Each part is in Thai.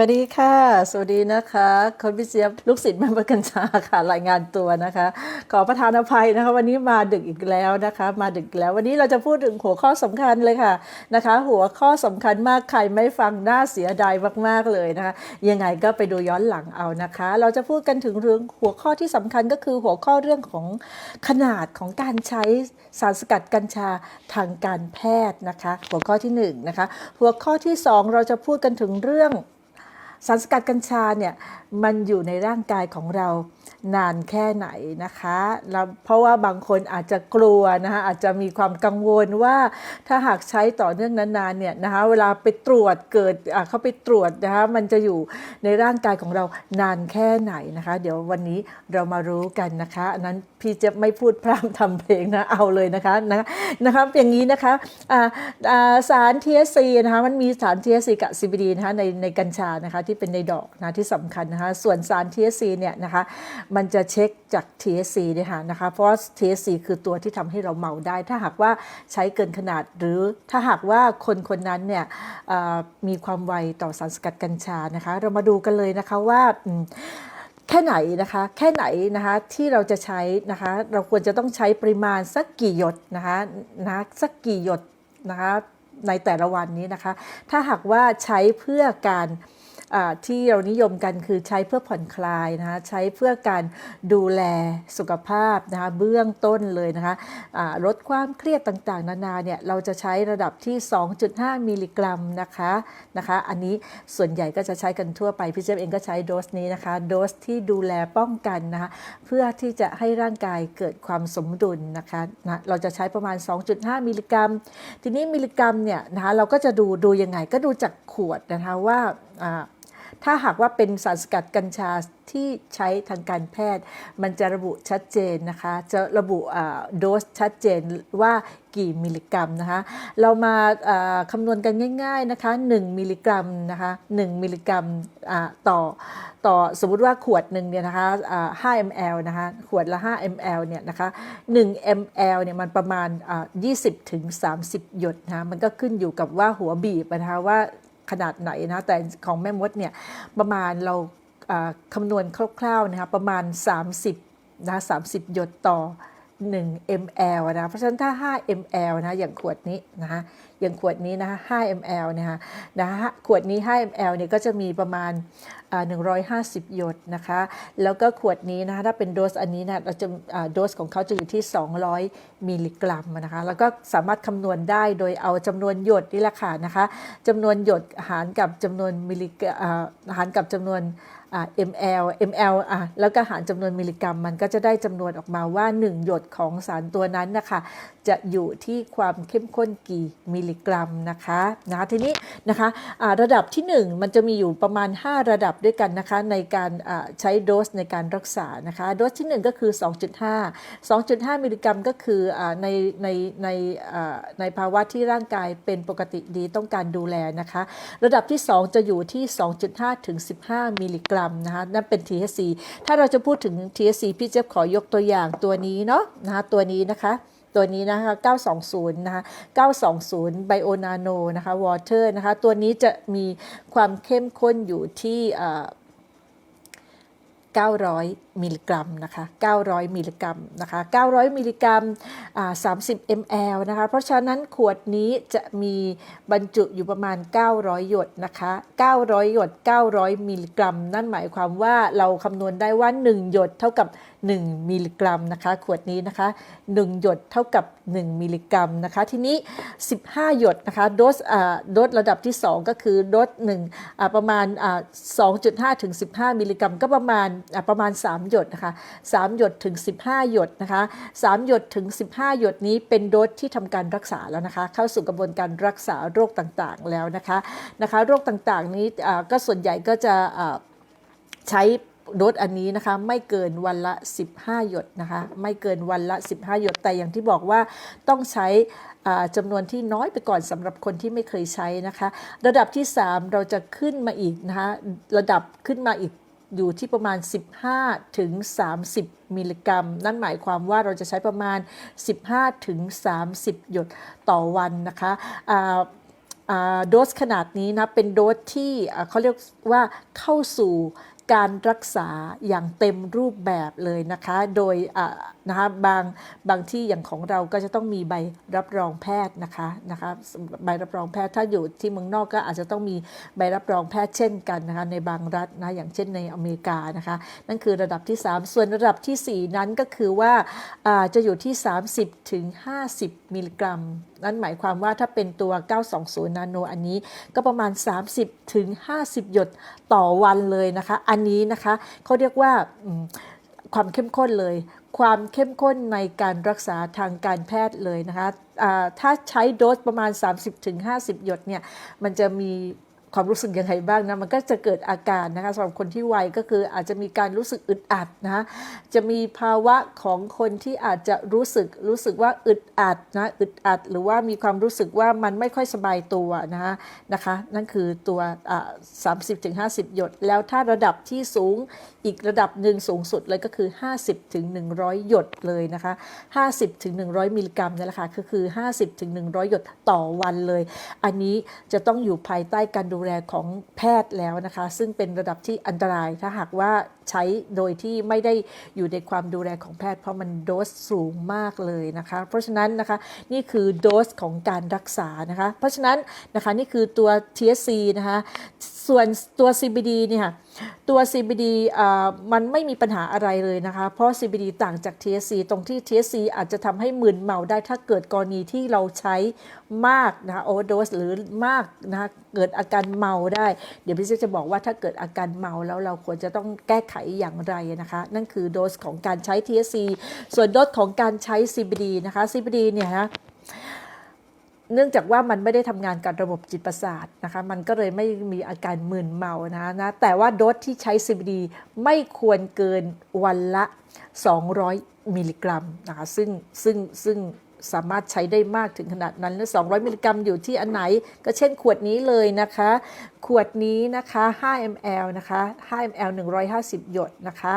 วัสดีค่ะ สวัสดีนะคะคนพิเศษลูกศิษย์แม่ประกัญชาค่ะรายงานตัวนะคะ ขอประทานอภัยนะคะ วันนี้มาดึกอีกแล้วนะคะ มาดึกแล้ววันนี้เราจะพูดถึงหัวข้อสำคัญเลยค่ะนะคะ หัวข้อสำคัญมากใครไม่ฟังน่าเสียดายมากๆเลยนะคะ ยังไงก็ไปดูย้อนหลังเอานะคะ เราจะพูดกันถึงเรื่องหัวข้อที่สำคัญก็คือหัวข้อเรื่องของขนาดของการใช้สารสกัดกัญชาทางการแพทย์นะคะ หัวข้อที่หนึ่งนะคะหัวข้อที่สองเราจะพูดกันถึงเรื่อง สารสกัดกัญชาเนี่ยมันอยู่ในร่างกายของเรานานแค่ไหนนะคะแล้วเพราะว่าบางคนอาจจะกลัวนะคะอาจจะมีความกังวลว่าถ้าหากใช้ต่อเนื่องนานๆเนี่ยนะคะเวลาไปตรวจเกิดอะเขาไปตรวจนะคะมันจะอยู่ในร่างกายของเรานานแค่ไหนนะคะ เดี๋ยววันนี้เรามารู้กันนะคะอันนั้น พี่จะไม่พูดพร่ำทำเพลงนะเอาเลยนะคะนะคะนะคะอย่างนี้นะคะสาร THC นะคะมันมีสาร THC กับ CBD นะคะในในกัญชานะคะที่เป็นในดอกนะที่สำคัญนะคะส่วนสาร THC เนี่ยนะคะมันจะเช็คจาก THC นี่ยค่ะนะคะเพราะ THC คือตัวที่ทำให้เราเมาได้ ถ้าหากว่าใช้เกินขนาดหรือถ้าหากว่าคนคนนั้นเนี่ยมีความไวต่อสารสกัดกัญชานะคะ เรามาดูกันเลยนะคะว่า แค่ไหนนะคะ แค่ไหนนะคะที่เราจะใช้นะคะ เราควรจะต้องใช้ปริมาณสักกี่หยดนะคะนะสักกี่หยดนะคะในแต่ละวันนี้นะคะ ถ้าหากว่าใช้เพื่อการ ที่เรานิยมกันคือใช้เพื่อผ่อนคลายนะคะใช้เพื่อการดูแลสุขภาพนะคะเบื้องต้นเลยนะคะอ่าลดความเครียดต่างๆ นานาเนี่ยเราจะใช้ระดับที่ 2.5 มิลลิกรัมนะคะนะคะอันนี้ส่วนใหญ่ก็จะใช้กันทั่วไปพี่เจมเองก็ใช้โดสนี้นะคะโดสที่ดูแลป้องกันนะคะเพื่อที่จะให้ร่างกายเกิดความสมดุลนะคะนะเราจะใช้ประมาณ 2.5 มิลลิกรัม ทีนี้มิลลิกรัมเนี่ยนะคะเราก็จะดูดูยังไงก็ดูจากขวดนะคะว่า ถ้าหากว่าเป็นสารสกัดกัญชาที่ใช้ทางการแพทย์ มันจะระบุชัดเจนนะคะ จะระบุโดสชัดเจนว่ากี่มิลลิกรัมนะคะ เรามาคำนวณกันง่าย ๆนะคะ 1 มิลลิกรัมนะคะ1มิลลิกรัมต่อต่อสมมติว่าขวดหนึ่งเนี่ยนะคะอ่า5 ml นะคะ ขวดละ 5 ml เนี่ยนะคะ1 ml เนี่ยมันประมาณอ่า20ถึง30 หยดนะคะมันก็ขึ้นอยู่กับว่าหัวบีบนะคะว่า ขนาดไหนนะแต่ของแม่มดเนี่ยประมาณเราคำนวณคร่าวๆนะคะประมาณ 30นะ30 หยดต่อ 1 ml นะเพราะฉะนั้นถ้า 5 ml นะอย่างขวดนี้นะคะอย่างขวดนี้นะ5 ml นะคะนะขวดนี้ 5 ml เนี่ยก็จะมีประมาณ 150 หยดนะคะ แล้วก็ขวดนี้นะคะถ้าเป็นโดสอันนี้นะเราจะโดสของเขาจะอยู่ที่ 200 มิลลิกรัมนะคะ แล้วก็สามารถคำนวณได้โดยเอาจำนวนหยดนี่แหละค่ะนะคะจำนวนหยดหารกับจำนวนมิลลิกหารกับจำนวนอ ml ml อะแล้วก็หารจำนวนมิลลิกรัม มันก็จะได้จำนวนออกมาว่า 1 หยดของสารตัวนั้นนะคะจะอยู่ที่ความเข้มข้นกี่มิลลิกรัมนะคะนะทีนี้นะคะอ่าระดับที่ 1 มันจะมีอยู่ประมาณ 5 ระดับด้วยกันนะคะในการใช้โดสในการรักษานะคะโดสที่ 1 ก็คือ 2.5 2.5 มิลลิกรัมก็คือในในในในภาวะที่ร่างกายเป็นปกติดีต้องการดูแลนะคะ ระดับที่ 2 จะอยู่ที่ 2.5 ถึง 15 มิลลิกรัมนะคะนั่นเป็น THC ถ้าเราจะพูดถึง THC พี่เจ๊บขอยกตัวอย่างตัวนี้เนาะนะคะตัวนี้นะคะ ตัวนี้นะคะ 920 นะคะ 920 Bio Nano นะคะ Water นะคะ ตัวนี้จะมีความเข้มข้นอยู่ที่ 900 มิลลิกรัมนะคะ900มิลลิกรัมนะคะ900มิลลิกรัม30 ml นะคะเพราะฉะนั้นขวดนี้จะมีบรรจุอยู่ประมาณ 900 หยดนะคะ900 หยด 900 มิลลิกรัม นั่นหมายความว่าเราคำนวณได้ว่า 1 หยดเท่ากับ 1 มิลลิกรัมนะคะขวดนี้นะคะ 1 หยดเท่ากับ 1 มิลลิกรัมนะคะทีนี้ 15 หยดนะคะโดสโดสระดับที่ 2 ก็คือโดส1อ่าประมาณ 2.5 ถึง 15 มิลลิกรัม ก็ประมาณประมาณ 3หยดนะคะ 3 หยดถึง 15 หยดนะคะ 3 หยดถึง 15 หยดนี้เป็นโดสที่ทำการรักษาแล้วนะคะ เข้าสู่กระบวนการรักษาโรคต่างๆแล้วนะคะนะคะ โรคต่างๆนี้ก็ส่วนใหญ่ก็จะใช้โดสอันนี้นะคะไม่เกินวันละ 15 หยดนะคะไม่เกินวันละ 15 หยดแต่อย่างที่บอกว่าต้องใช้จำนวนที่น้อยไปก่อนสำหรับคนที่ไม่เคยใช้นะคะ ระดับที่ 3 เราจะขึ้นมาอีกนะคะระดับขึ้นมาอีก อยู่ที่ประมาณ 15 ถึง 30 มิลลิกรัม นั่นหมายความว่าเราจะใช้ประมาณ 15 ถึง 30 หยดต่อวันนะคะอ่าอ่าโดสขนาดนี้นะเป็นโดสที่เขาเรียกว่าเข้าสู่การรักษาอย่างเต็มรูปแบบเลยนะคะ โดยอ นะคะบางบางที่อย่างของเราก็จะต้องมีใบรับรองแพทย์นะคะนะคะใบรับรองแพทย์ถ้าอยู่ที่เมืองนอกก็อาจจะต้องมีใบรับรองแพทย์เช่นกันนะคะในบางรัฐนะอย่างเช่นในอเมริกานะคะนั่นคือระดับที่ 3 ส่วนระดับทีสี่4 นั้นก็คือว่าอาจะอยู่ที่ 30ถึง50 มิลลิกรัม นั่นหมายความว่าถ้าเป็นตัว 920 นาโนอันนี้ก็ประมาณ 30ถึง50 หยดต่อวันเลยนะคะ อันนี้นะคะเขาเรียกว่าความเข้มข้นเลย ความเข้มข้นในการรักษาทางการแพทย์เลยนะคะอ่าถ้าใช้โดสประมาณ 30-50 หยดเนี่ยมันจะมีความรู้สึกยังไงบ้างนะมันก็จะเกิดอาการนะคะสำหรับคนที่ไวก็คืออาจจะมีการรู้สึกอึดอัดนะะจะมีภาวะของคนที่อาจจะรู้สึกรู้สึกว่าอึดอัดนะอึดอัด หรือว่ามีความรู้สึกว่ามันไม่ค่อยสบายตัวนะคะนะคะ นั่นคือตัว 30ถึง50 หยด แล้วถ้าระดับที่สูง อีกระดับหนึ่งสูงสุดเลยก็คือ 50ถึง100 หยดเลยนะคะ 50ถึง100 มิลลิกรัมนี่แหละค่ะคือคือ 50ถึง100 หยดต่อวันเลย อันนี้จะต้องอยู่ภายใต้การดูแลของแพทย์แล้วนะคะ ซึ่งเป็นระดับที่อันตรายถ้าหากว่า ใช้โดยที่ไม่ได้อยู่ในความดูแลของแพทย์ เพราะมันโดสสูงมากเลยนะคะ เพราะฉะนั้นนะคะนี่คือโดสของการรักษานะคะ เพราะฉะนั้นนะคะนี่คือตัว TSC นะคะส่วนตัว CBD เนี่ยตัว CBD มันไม่มีปัญหาอะไรเลยนะคะ เพราะ CBD ต่างจาก THC ตรงที่ THC อาจจะทำให้มึนเมาได้ถ้าเกิดกรณีที่เราใช้ มากนะคะโอเวอร์โดสหรือมากนะคะเกิดอาการเมาได้ เดี๋ยวพี่จะบอกว่าถ้าเกิดอาการเมาแล้วเราควรจะต้องแก้ไขอย่างไรนะคะ นั่นคือโดสของการใช้ THC ส่วนโดสของการใช้ CBD นะคะ CBD เนี่ยฮะเนื่องจากว่ามันไม่ได้ทำงานกับระบบจิตประสาทนะคะ มันก็เลยไม่มีอาการมึนเมานะนะ แต่ว่าโดสที่ใช้ CBD ไม่ควรเกินวันละ 200 มิลลิกรัมนะคะ ซึ่งซึ่งซึ่ง สามารถใช้ได้มากถึงขนาดนั้น และ200 มิลลิกรัมอยู่ที่อันไหน ก็เช่นขวดนี้เลยนะคะ ขวดนี้นะคะ 5 ml นะคะ 5 ml 150 หยดนะคะ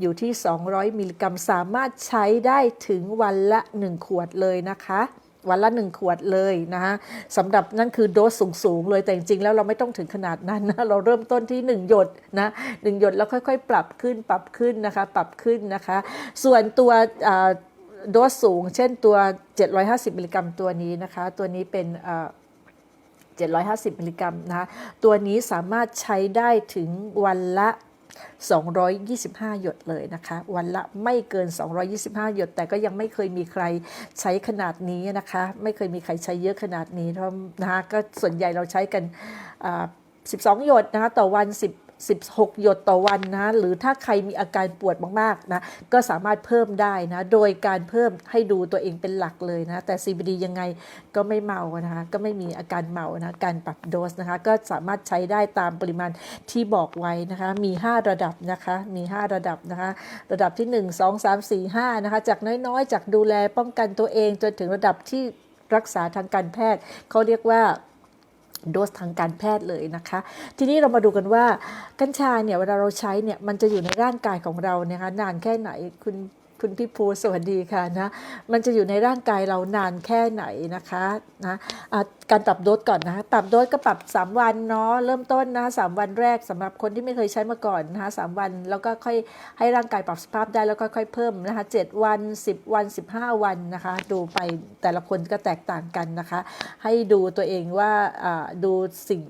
อยู่ที่ 200 มิลลิกรัมสามารถใช้ได้ถึงวันละ 1 ขวดเลยนะคะวันละ 1 ขวดเลยนะฮะสำหรับนั่นคือโดสสูง ๆ เลยแต่จริง ๆ แล้วเราไม่ต้องถึงขนาดนั้นนะเราเริ่มต้นที่ 1 หยดนะหหยดแล้วค่อย ๆ ปรับขึ้นปรับขึ้นนะคะ ปรับขึ้นนะคะ ส่วนตัวอ่า โดสสูง เช่นตัว 750 มิลลิกรัมตัวนี้นะคะ ตัวนี้เป็น750 มิลลิกรัมนะคะตัวนี้สามารถใช้ได้ถึงวันละ 225 หยดเลยนะคะ วันละไม่เกิน 225 หยด แต่ก็ยังไม่เคยมีใครใช้ขนาดนี้นะคะ ไม่เคยมีใครใช้เยอะขนาดนี้เพราะนะคะก็ส่วนใหญ่เราใช้กัน 12 หยดนะคะต่อวัน 10 16 หยดต่อวันนะหรือถ้าใครมีอาการปวดมากๆนะก็สามารถเพิ่มได้นะโดยการเพิ่มให้ดูตัวเองเป็นหลักเลยนะแต่ CBD ยังไงก็ไม่เมานะคะก็ไม่มีอาการเมานะการปรับโดสนะคะก็สามารถใช้ได้ตามปริมาณที่บอกไว้นะคะมี 5 ระดับนะคะมี 5 ระดับนะคะระดับที่ 1 2 3 4 5นะคะจากน้อยๆ จากดูแลป้องกันตัวเองจนถึงระดับที่รักษาทางการแพทย์เขาเรียกว่า โดสทางการแพทย์เลยนะคะ ทีนี้เรามาดูกันว่ากัญชาเนี่ยเวลาเราใช้เนี่ยมันจะอยู่ในร่างกายของเราเนี่ยนะคะนานแค่ไหนคุณ คุณพี่ภูสวัสดีค่ะนะมันจะอยู่ในร่างกายเรานานแค่ไหนนะคะนะะการปรับโดสก่อนนะปรับโดสก็ปรับ 3 วันเนาะเริ่มต้นนะสามวันแรกสำหรับคนที่ไม่เคยใช้มาก่อนนะคะสามวันแล้วก็ค่อยให้ร่างกายปรับสภาพได้แล้วก็ค่อยเพิ่มนะคะ7วัน 10 วัน 15 วันนะคะ ดูไปแต่ละคนก็แตกต่างกันนะคะ ให้ดูตัวเองว่าดูสิ่ง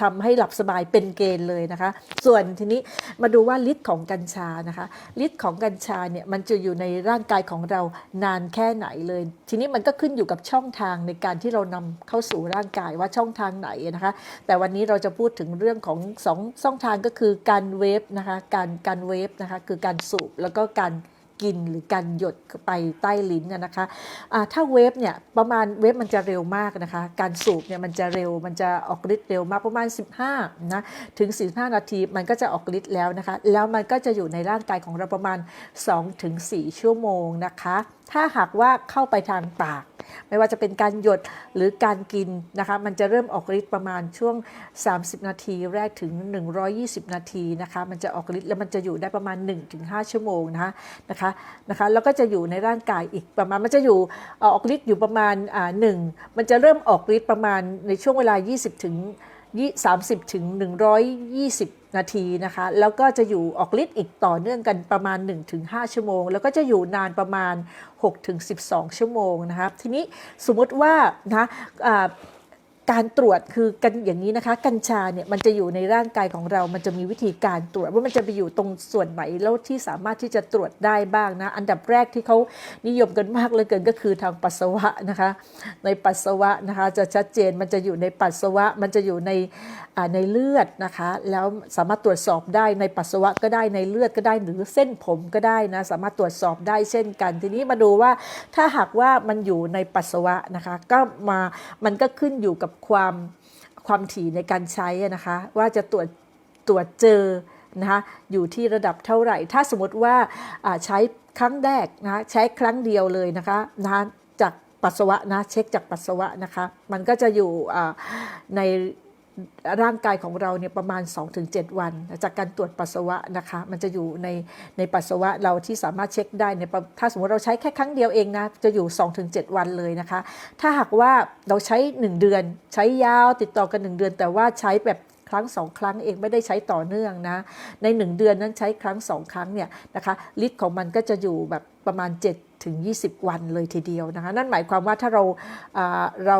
ทำให้หลับสบายเป็นเกณฑ์เลยนะคะ ส่วนทีนี้มาดูว่าฤทธิ์ของกัญชานะคะฤทธิ์ของกัญชาเนี่ยมันจะอยู่ในร่างกายของเรานานแค่ไหนเลย ทีนี้มันก็ขึ้นอยู่กับช่องทางในการที่เรานำเข้าสู่ร่างกายว่าช่องทางไหนนะคะ แต่วันนี้เราจะพูดถึงเรื่องของสองช่องทางก็คือการเวฟนะคะการการเวฟนะคะคือการสูบแล้วก็การ กินหรือการหยดไปใต้ลิ้นนะนะคะถ้าเวฟเนี่ยประมาณเวฟมันจะเร็วมากนะคะ การสูบเนี่ยมันจะเร็วมันจะออกฤทธิ์เร็วมากประมาณ 15นะถึง 45 นาทีมันก็จะออกฤทธิ์แล้วนะคะ แล้วมันก็จะอยู่ในร่างกายของเราประมาณ 2-4 ชั่วโมงนะคะ ถ้าหากว่าเข้าไปทางปาก ไม่ว่าจะเป็นการหยดหรือการกินนะคะ มันจะเริ่มออกฤทธิ์ประมาณช่วง 30 นาทีแรกถึง 120 นาทีนะคะ มันจะออกฤทธิ์แล้วมันจะอยู่ได้ประมาณ 1-5 ชั่วโมงนะคะนะคะนะคะแล้วก็จะอยู่ในร่างกายอีกประมาณ มันจะอยู่ออกฤทธิ์อยู่ประมาณอ่าหนึ่งมันจะเริ่มออกฤทธิ์ประมาณในช่วงเวลา 20 ถึง 30 ถึง 120 นาทีนะคะแล้วก็จะอยู่ออกฤทธิ์อีกต่อเนื่องกันประมาณ 1-5 ชั่วโมง แล้วก็จะอยู่นานประมาณ 6-12 ชั่วโมงนะคะทีนี้สมมติว่านะอ่า การตรวจคือกันอย่างนี้นะคะ กัญชาเนี่ยมันจะอยู่ในร่างกายของเรา มันจะมีวิธีการตรวจว่ามันจะไปอยู่ตรงส่วนไหนแล้วที่สามารถที่จะตรวจได้บ้างนะ อันดับแรกที่เขานิยมกันมากเลยเกินก็คือทางปัสสาวะนะคะ ในปัสสาวะนะคะจะชัดเจนมันจะอยู่ในปัสสาวะ มันจะอยู่ในในเลือดนะคะ แล้วสามารถตรวจสอบได้ในปัสสาวะก็ได้ในเลือดก็ได้หรือเส้นผมก็ได้นะสามารถตรวจสอบได้เช่นกัน ทีนี้มาดูว่าถ้าหากว่ามันอยู่ในปัสสาวะนะคะ ก็มามันก็ขึ้นอยู่กับความความถี่ในการใช้นะคะ ว่าจะตรวจตรวจเจอนะคะอยู่ที่ระดับเท่าไหร่ ถ้าสมมติว่าใช้ครั้งแรกนะใช้ครั้งเดียวเลยนะคะนะะจากปัสสาวะนะเช็คจากปัสสาวะนะคะ มันก็จะอยู่ใน ร่างกายของเราเนี่ยประมาณ 2-7 วัน จากการตรวจปัสสาวะนะคะ มันจะอยู่ในในปัสสาวะเราที่สามารถเช็คได้ในถ้าสมมติเราใช้แค่ครั้งเดียวเองนะ จะอยู่ 2-7 วันเลยนะคะ ถ้าหากว่าเราใช้ 1 เดือน ใช้ยาวติดต่อกัน 1 เดือน แต่ว่าใช้แบบครั้งสองครั้งเองไม่ได้ใช้ต่อเนื่องนะ ใน 1 เดือนนั้นใช้ครั้งสองครั้งเนี่ยนะคะฤทธิ์ของมันก็จะอยู่แบบประมาณ 7 ถึง 20 วันเลยทีเดียวนะคะนั่นหมายความว่าถ้าเราเรา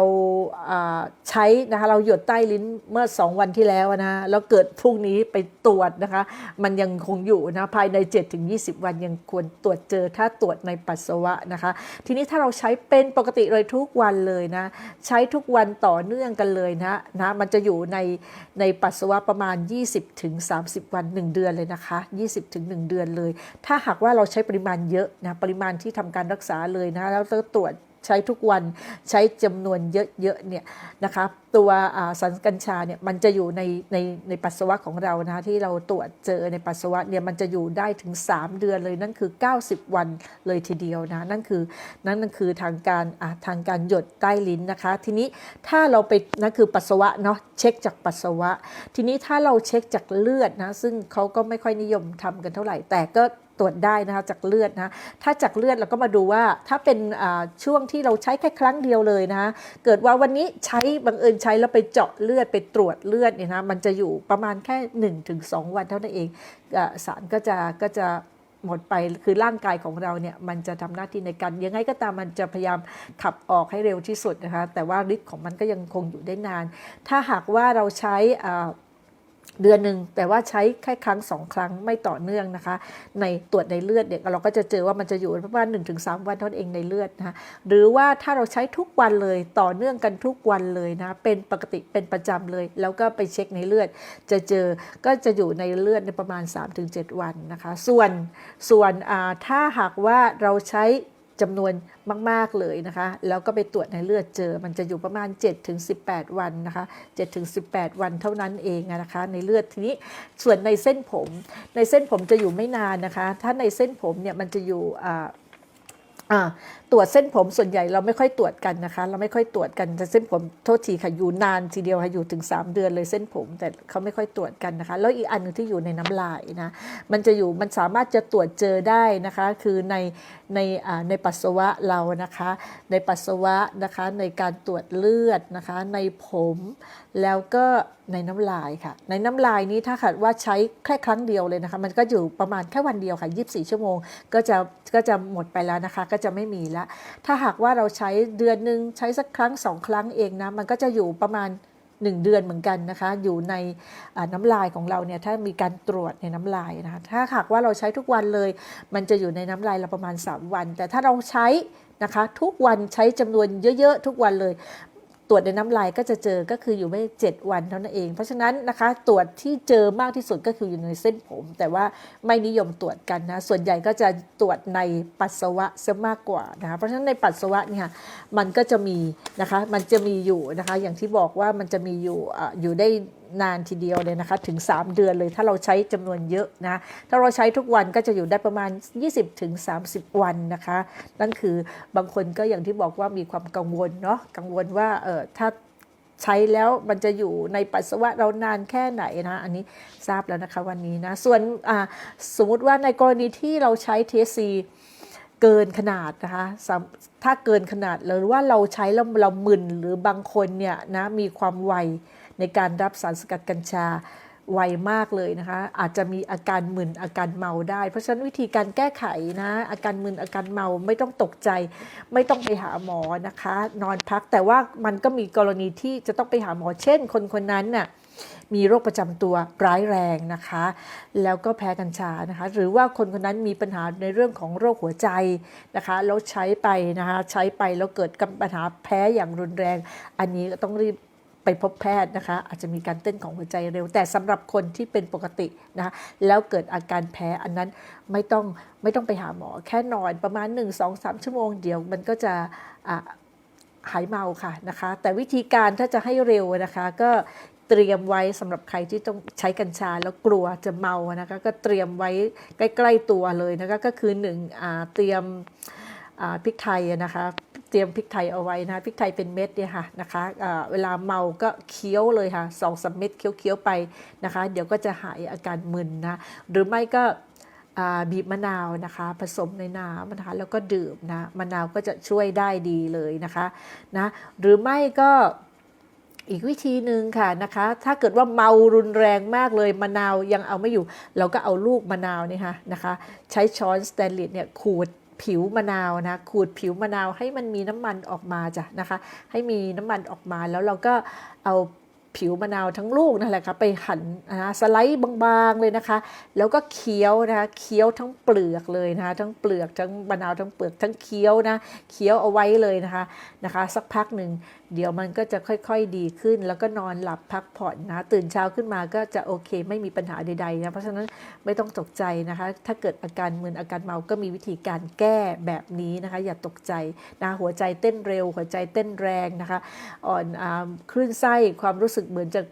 อ่าใช้นะคะเราหยดใต้ลิ้นเมื่อ 2 วันที่แล้วนะแล้วเกิดพรุ่งนี้ไปตรวจนะคะมันยังคงอยู่นะภายใน 7 ถึง 20 วันยังควรตรวจเจอถ้าตรวจในปัสสาวะนะคะทีนี้ถ้าเราใช้เป็นปกติเลยทุกวันเลยนะใช้ทุกวันต่อเนื่องกันเลยนะนะมันจะอยู่ในในปัสสาวะประมาณ 20 ถึง 30 วัน 1 เดือนเลยนะคะ 20 ถึง 1 เดือนเลย ถ้าหากว่าเราใช้ปริมาณเยอะนะปริมาณที่ทำการรักษาเลยนะแล้วก็ตรวจใช้ทุกวันใช้จำนวนเยอะๆเนี่ยนะคะตัวสารกัญชาเนี่ยมันจะอยู่ในในในปัสสาวะของเรานะที่เราตรวจเจอในปัสสาวะเนี่ยมันจะอยู่ได้ถึง 3 เดือนเลยนั่นคือ 90 วันเลยทีเดียวนะนั่นคือนั่นนั่นคือทางการทางการหยดใต้ลิ้นนะคะ ทีนี้ถ้าเราไปนั่นคือปัสสาวะเนาะเช็คจากปัสสาวะ ทีนี้ถ้าเราเช็คจากเลือดนะซึ่งเขาก็ไม่ค่อยนิยมทำกันเท่าไหร่ แต่ก็ ตรวจได้นะคะจากเลือดนะถ้าจากเลือดเราก็มาดูว่าถ้าเป็นช่วงที่เราใช้แค่ครั้งเดียวเลยนะะเกิดว่าวันนี้ใช้บังเอิญใช้แล้วไปเจาะเลือดไปตรวจเลือดเนี่ยนะมันจะอยู่ประมาณแค่ 1-2 วันเท่านั้นเองอสารก็จะก็จะหมดไปคือร่างกายของเราเนี่ยมันจะทำหน้าที่ในการยังไงก็ตามมันจะพยายามขับออกให้เร็วที่สุดนะคะแต่ว่าฤทธิ์ของมันก็ยังคงอยู่ได้นาน ถ้าหากว่าเราใช้ เดือนหนึ่งแต่ว่าใช้แค่ครั้งสองครั้งไม่ต่อเนื่องนะคะ ในตรวจในเลือดเนี่ยเราก็จะเจอว่ามันจะอยู่ประมาณ1-3 วันเท่านั้นเองในเลือดนะคะหรือว่าถ้าเราใช้ทุกวันเลยต่อเนื่องกันทุกวันเลยนะเป็นปกติเป็นประจำเลย แล้วก็ไปเช็คในเลือด จะเจอก็จะอยู่ในเลือดในประมาณ 3-7 วันนะคะ ส่วนส่วนอ่าถ้าหากว่าเราใช้ จำนวนมาก ๆ เลยนะคะ แล้วก็ไปตรวจในเลือดเจอ มันจะอยู่ประมาณ 7-18 วันนะคะ7-18 วันเท่านั้นเองอะนะคะ ในเลือดทีนี้ส่วนในเส้นผม ในเส้นผมจะอยู่ไม่นานนะคะ ถ้าในเส้นผมเนี่ยมันจะอยู่อ่า ตรวจเส้นผมส่วนใหญ่เราไม่ค่อยตรวจกันนะคะ เราไม่ค่อยตรวจกันแต่เส้นผมโทษทีค่ะอยู่นานทีเดียวค่ะอยู่ถึง 3 เดือนเลยเส้นผม แต่เขาไม่ค่อยตรวจกันนะคะ แล้วอีกอันหนึงที่อยู่ในน้ำลายนะมันจะอยู่มันสามารถจะตรวจเจอได้นะคะ คือในในในปัสสาวะเรานะคะ ในปัสสาวะนะคะในการตรวจเลือดนะคะ ในผมแล้วก็ในน้ำลายค่ะ ในน้ำลายนี้ถ้าเกิดว่าใช้แค่ครั้งเดียวเลยนะคะ มันก็อยู่ประมาณแค่วันเดียวค่ะ 24 ชั่วโมง ก็จะก็จะหมดไปแล้วนะคะก็จะไม่มีละถ้าหากว่าเราใช้เดือนหนึ่งใช้สักครั้งสองครั้งเองนะมันก็จะอยู่ประมาณ1เดือนเหมือนกันนะคะ อยู่ในน้ำลายของเราเนี่ยถ้ามีการตรวจในน้ำลายนะคะถ้าหากว่าเราใช้ทุกวันเลย มันจะอยู่ในน้ำลายเราประมาณ 3 วัน แต่ถ้าเราใช้นะคะ ทุกวันใช้จำนวนเยอะ ๆ ทุกวันเลย ตรวจในน้ำลายก็จะเจอก็คืออยู่ไม่ 7 วันเท่านั้นเอง เพราะฉะนั้นนะคะตรวจที่เจอมากที่สุดก็คืออยู่ในเส้นผม แต่ว่าไม่นิยมตรวจกันนะส่วนใหญ่ก็จะตรวจในปัสสาวะซะมากกว่านะคะเพราะฉะนั้นในปัสสาวะเนี่ยมันก็จะมีนะคะมันจะมีอยู่นะคะอย่างที่บอกว่ามันจะมีอยู่อะอยู่ได้ นานทีเดียวเลยนะคะ ถึง 3 เดือนเลย ถ้าเราใช้จำนวนเยอะนะ ถ้าเราใช้ทุกวันก็จะอยู่ได้ประมาณ 20-30ถึง30วันนะคะ นั่นคือบางคนก็อย่างที่บอกว่ามีความกังวลเนาะ กังวลว่าเออถ้าใช้แล้วมันจะอยู่ในปัสสาวะเรานานแค่ไหนนะ อันนี้ทราบแล้วนะคะวันนี้นะ ส่วนสมมติว่าในกรณีที่เราใช้ THC เกินขนาดนะคะ ถ้าเกินขนาดหรือว่าเราใช้แล้วเรามึนหรือบางคนเนี่ยนะมีความไว ในการรับสารสกัดกัญชาไวมากเลยนะคะ อาจจะมีอาการมึนอาการเมาได้ เพราะฉะนั้นวิธีการแก้ไขนะ อาการมึนอาการเมาไม่ต้องตกใจ ไม่ต้องไปหาหมอนะคะ นอนพักแต่ว่ามันก็มีกรณีที่จะต้องไปหาหมอเช่น คนคนนั้นน่ะมีโรคประจำตัวร้ายแรงนะคะ แล้วก็แพ้กัญชานะคะ หรือว่าคนคนนั้นมีปัญหาในเรื่องของโรคหัวใจนะคะแล้วใช้ไปนะคะใช้ไปแล้วเกิดกับปัญหาแพ้อย่างรุนแรง อันนี้ก็ต้องรีบ ไปพบแพทย์นะคะ อาจจะมีการเต้นของหัวใจเร็ว แต่สำหรับคนที่เป็นปกตินะคะแล้วเกิดอาการแพ้อันนั้นไม่ต้องไม่ต้องไปหาหมอ แค่นอนประมาณ 1-2-3 ชั่วโมงเดียวมันก็จะหายเมาค่ะนะคะ แต่วิธีการถ้าจะให้เร็วนะคะก็เตรียมไว้สำหรับใครที่ต้องใช้กัญชาแล้วกลัวจะเมานะคะก็เตรียมไว้ใกล้ ๆตัวเลยนะคะก็คือหนึ่งเตรียมพริกไทยนะคะ เตรียมพริกไทยเอาไว้นะพริกไทยเป็นเม็ดเนี่ยค่ะนะคะเวลาเมาก็เคี้ยวเลยค่ะสองสามเม็ดเคี้ยวๆไปนะคะ เดี๋ยวก็จะหายอาการมึนนะหรือไม่ก็บีบมะนาวนะคะผสมในน้ำนะคะแล้วก็ดื่มนะมะนาวก็จะช่วยได้ดีเลยนะคะนะหรือไม่ก็อีกวิธีหนึ่งค่ะนะคะ ถ้าเกิดว่าเมารุนแรงมากเลยมะนาวยังเอาไม่อยู่ เราก็เอาลูกมะนาวนี่ค่ะนะคะ ใช้ช้อนสแตนเลสเนี่ยขูด ผิวมะนาวนะขูดผิวมะนาวให้มันมีน้ำมันออกมาจ้ะนะคะ ให้มีน้ำมันออกมาแล้วเราก็เอาผิวมะนาวทั้งลูกนั่นแหละค่ะไปหั่นนะสไลด์บางๆเลยนะคะ แล้วก็เคี้ยวนะคะเคี้ยวทั้งเปลือกเลยนะคะทั้งเปลือกทั้งมะนาวทั้งเปลือกทั้งเคี้ยวนะเคี้ยวเอาไว้เลยนะคะนะคะ สักพักหนึ่ง เดี๋ยวมันก็จะค่อยๆดีขึ้น แล้วก็นอนหลับพักผ่อนนะ ตื่นเช้าขึ้นมาก็จะโอเค ไม่มีปัญหาใดๆนะ เพราะฉะนั้นไม่ต้องตกใจนะคะ ถ้าเกิดอาการมึนอาการเมา ก็มีวิธีการแก้แบบนี้นะคะ อย่าตกใจนะหัวใจเต้นเร็ว หัวใจเต้นแรงนะคะ อ่อนอคลื่นไส้ความรู้สึกเหมือนจะ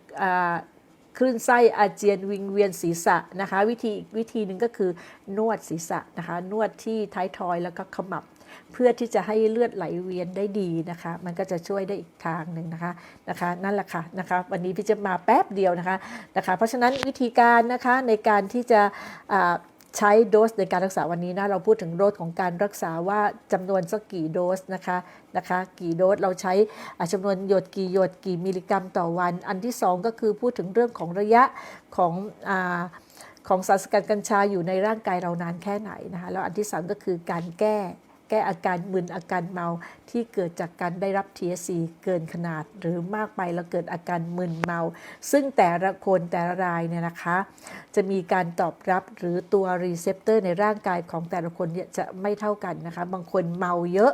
คลื่นไส้อาเจียนวิงเวียนศีรษะนะคะ วิธีวิธีหนึ่งก็คือนวดศีรษะนะคะ นวดที่ท้ายทอยแล้วก็ขมับ เพื่อที่จะให้เลือดไหลเวียนได้ดีนะคะ มันก็จะช่วยได้อีกทางหนึ่งนะคะนะคะ นั่นแหละค่ะนะคะวันนี้พี่จะมาแป๊บเดียวนะคะนะคะ เพราะฉะนั้นวิธีการนะคะในการที่จะใช้โดสในการรักษาวันนี้นะเราพูดถึงโดสของการรักษาว่าจำนวนสักกี่โดสนะคะนะคะกี่โดสเราใช้อ่าจำนวนหยดกี่หยดกี่มิลลิกรัมต่อวัน อันที่สองก็คือพูดถึงเรื่องของระยะของอของสารสกัดกัญชาอยู่ในร่างกายเรานานแค่ไหนนะคะแล้วอันที่สามก็คือการแก้ แก้อาการมึนอาการเมาที่เกิดจากการได้รับ THC เกินขนาดหรือมากไปแล้วเกิดอาการมึนเมา ซึ่งแต่ละคนแต่ละรายเนี่ยนะคะ จะมีการตอบรับหรือตัวรีเซพเตอร์ในร่างกายของแต่ละคนเนี่ยจะไม่เท่ากันนะคะ บางคนเมาเยอะ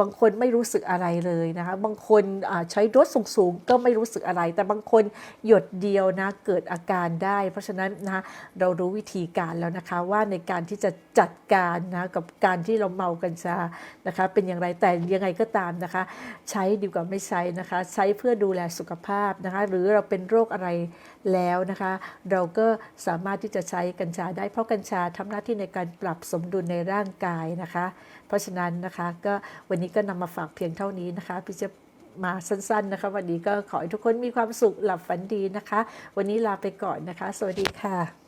บางคนไม่รู้สึกอะไรเลยนะคะบางคนใช้โดสสูงๆก็ไม่รู้สึกอะไร แต่บางคนหยดเดียวนะเกิดอาการได้ เพราะฉะนั้นนะเรารู้วิธีการแล้วนะคะว่าในการที่จะจัดการนะกับการที่เราเมากัญชานะคะเป็นอย่างไรแต่ยังไงก็ตามนะคะ ใช้ดีกว่าไม่ใช้นะคะ ใช้เพื่อดูแลสุขภาพนะคะหรือเราเป็นโรคอะไร แล้วนะคะ เราก็สามารถที่จะใช้กัญชาได้เพราะกัญชาทำหน้าที่ในการปรับสมดุลในร่างกายนะคะ เพราะฉะนั้นนะคะก็วันนี้ก็นำมาฝากเพียงเท่านี้นะคะพี่จะมาสั้นๆนะคะ วันนี้ก็ขอให้ทุกคนมีความสุขหลับฝันดีนะคะ วันนี้ลาไปก่อนนะคะ สวัสดีค่ะ